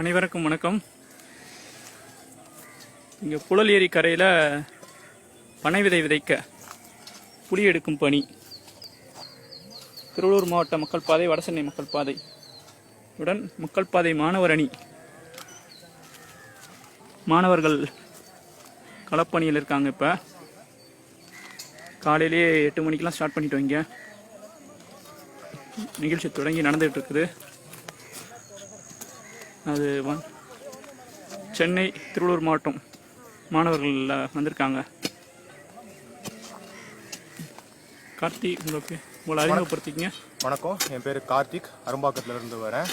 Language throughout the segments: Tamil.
அனைவருக்கும் வணக்கம். இங்கே புழல் ஏரி கரையில் பனை விதை விதைக்க புளி எடுக்கும் பணி. திருவள்ளூர் மாவட்ட மக்கள் பாதை வடசென்னை மக்கள் பாதை. உடன் மக்கள் பாதை மாணவர் அணி. மாணவர்கள் களப்பணியில் இருக்காங்க இப்போ. காலையிலேயே எட்டு மணிக்கெலாம் ஸ்டார்ட் பண்ணிட்டு வைங்க நிகழ்ச்சி தொடங்கி நடந்துகிட்டு இருக்குது. அது சென்னை திருவள்ளூர் மாவட்டம் மாணவர்கள் வந்திருக்காங்க. கார்த்தி உங்கள் பே- உங்களை அறிமுகப்படுத்திக்கங்க. வணக்கம். என் பேர் கார்த்திக். அரும்பாக்கத்துல இருந்து வரேன்.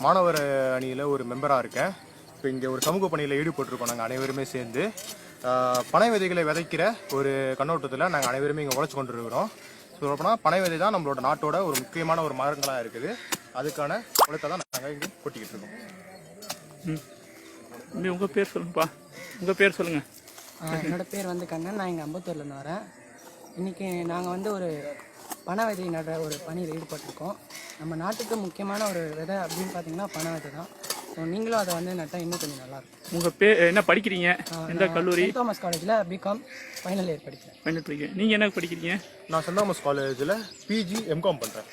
மாணவர் அணியில் ஒரு மெம்பராக இருக்கேன். இப்போ இங்கே ஒரு சமூக பணியில் ஈடுபட்டிருக்கோம் நாங்கள் அனைவருமே சேர்ந்து. பனை விதைகளை விதைக்கிற ஒரு கண்ணோட்டத்தில் நாங்கள் அனைவருமே இங்கே உழைச்சி கொண்டு இருக்கிறோம் சொல்லப்போனால் பனை விதை தான் நம்மளோட நாட்டோட ஒரு முக்கியமான ஒரு மரங்களாக இருக்குது. அதுக்கான உழைத்தை தான் நாங்கள் இங்கே கொட்டிக்கிட்டு இருக்கோம். ம். தம்பி உங்கள் பேர் சொல்லுங்கப்பா. உங்கள் பேர் சொல்லுங்கள் ஆ, என்னோட பேர் வந்து கண்ணன். நான் இங்கே அம்பத்தூர்லேருந்து வரேன். இன்றைக்கி நாங்கள் வந்து ஒரு பனை விதை நடுற ஒரு பணியில் ஈடுபட்டிருக்கோம். நம்ம நாட்டுக்கு முக்கியமான ஒரு விதை அப்படின்னு பார்த்தீங்கன்னா பனை விதை தான். ஸோ நீங்களும் அதை வந்து நட்டால் இன்னும் கொஞ்சம் நல்லாயிருக்கும் உங்கள் பேர் என்ன படிக்கிறீங்க? எந்த கல்லூரி? தாமஸ் காலேஜில் பிகாம் ஃபைனல் இயர் படிக்கிறேன். பயணிட்டு இருக்கீங்க நீங்கள் என்ன படிக்கிறீங்க? நான் சென்ட் தாமஸ் காலேஜில் பிஜி எம்காம் பண்ணுறேன்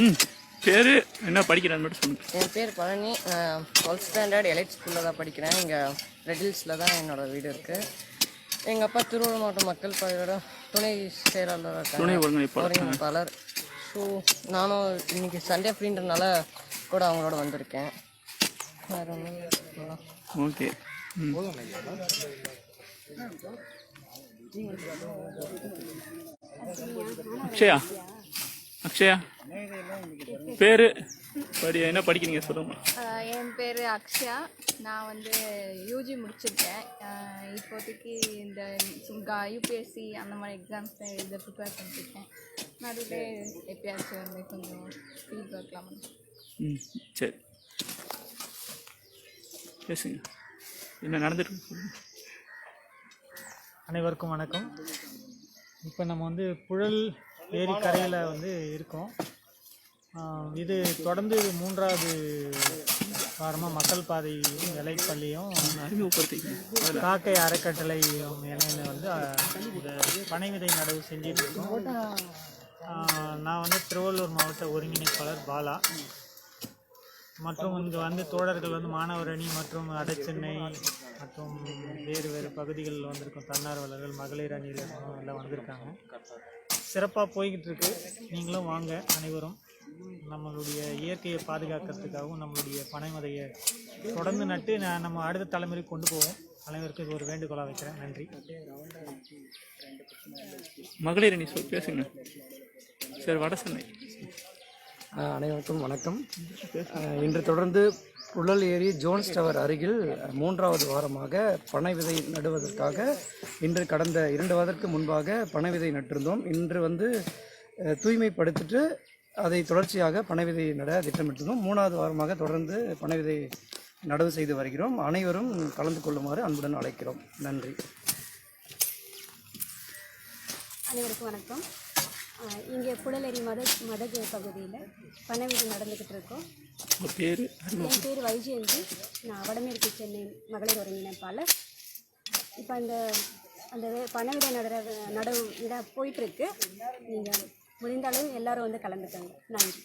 ம் பேர் என்ன படிக்கிறான்னு மட்டும் சொல்லுங்கள் என் பேர் பழனி. நான் டுவெல்த் ஸ்டாண்டர்ட் எலைட் ஸ்கூலில் தான் படிக்கிறேன். இங்கே ரெட்டில்ஸில் தான் என்னோட வீடு இருக்குது எங்கள் அப்பா திருவள்ளூர் மாவட்ட மக்கள் படையோட துணை செயலாளராக துணை ஒருங்கிணைப்பாளர். ஸோ நானும் இன்னைக்கு சண்டே ஃப்ரீன்றனால கூட அவங்களோட வந்திருக்கேன். வேறு ஒன்றும் ஓகே ம். அக்ஷயா? பேர்? படி என்ன படிக்கிறீங்க? சொல்லுங்க. என் பேர் அக்ஷயா. நான் வந்து யூஜி முடிச்சிருக்கேன். இப்போதைக்கு இந்த யூபிஎஸ்சி அந்த மாதிரி எக்ஸாம்ஸ் இதை ப்ரிப்பேர் பண்ணிருக்கேன் நடுவில் எப்பயாச்சும் வந்து கொஞ்சம் ஃபீட்பேக்லாம் ம் சரி. பேசுங்க. என்ன நடந்துட்டு. அனைவருக்கும் வணக்கம். இப்போ நம்ம வந்து புழல் ஏரிக்கரையில் வந்து இருக்கும். இது தொடர்ந்து மூன்றாவது வாரமாக மக்கள் பாதையும் இலைப்பள்ளியும் காக்கை அறக்கட்டளை இணைந்து வந்து இந்த பனை விதை நடவு செஞ்சுட்டு இருக்கோம். நான் வந்து திருவள்ளூர் மாவட்ட ஒருங்கிணைப்பாளர் பாலா. மற்றும் இங்கே வந்து தோழர்கள் வந்து மாணவர் அணி மற்றும் அடைச்சென்னை மற்றும் வேறு வேறு பகுதிகளில் வந்திருக்கும் தன்னார்வலர்கள் மகளிர் அணியில் எல்லாம் வந்திருக்காங்க. சிறப்பாக போய்கிட்டு இருக்கு நீங்களும் வாங்க அனைவரும். நம்மளுடைய இயற்கையை பாதுகாக்கிறதுக்காகவும் நம்மளுடைய பனைமதையை தொடர்ந்து நட்டு நான் நம்ம அடுத்த தலைமுறைக்கு கொண்டு போவோம். அனைவருக்கும் இது ஒரு வேண்டுகோளாக வைக்கிறேன். நன்றி. மகளிர் அணி சொல் பேசுங்க. சரி வட சென்னை ஆ, அனைவருக்கும் வணக்கம். இன்று தொடர்ந்து புழல் ஏரி ஜோன்ஸ் டவர் அருகில் மூன்றாவது வாரமாக பனை விதை நடுவதற்காக இன்று கடந்த இரண்டு வாரத்திற்கு முன்பாக பனை விதை நட்டிருந்தோம். இன்று வந்து தூய்மைப்படுத்திட்டு அதை தொடர்ச்சியாக பனை விதை நட திட்டமிட்டிருந்தோம். மூணாவது வாரமாக தொடர்ந்து பனை விதை நடவு செய்து வருகிறோம். அனைவரும் கலந்து கொள்ளுமாறு அன்புடன் அழைக்கிறோம். நன்றி. அனைவருக்கும் வணக்கம். இங்கே புழலரி மத மதகு பகுதியில் பணவீடு நடந்துக்கிட்டு இருக்கோம். பேர்? என் பேர் வைஜெயந்தி. நான் வடமேற்கு சென்னை மகளிர் ஒருங்கிணைப்பாளர். இப்போ அந்த அந்த பணவீடு நடுற நடவு விட போயிட்டுருக்கு. நீங்கள் முடிந்தாலும் எல்லாரும் வந்து கலந்துக்கங்க. நன்றி.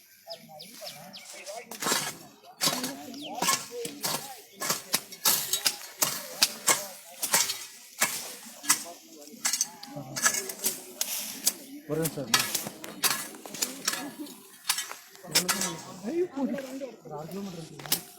ஒரு கிலோமீட்டர்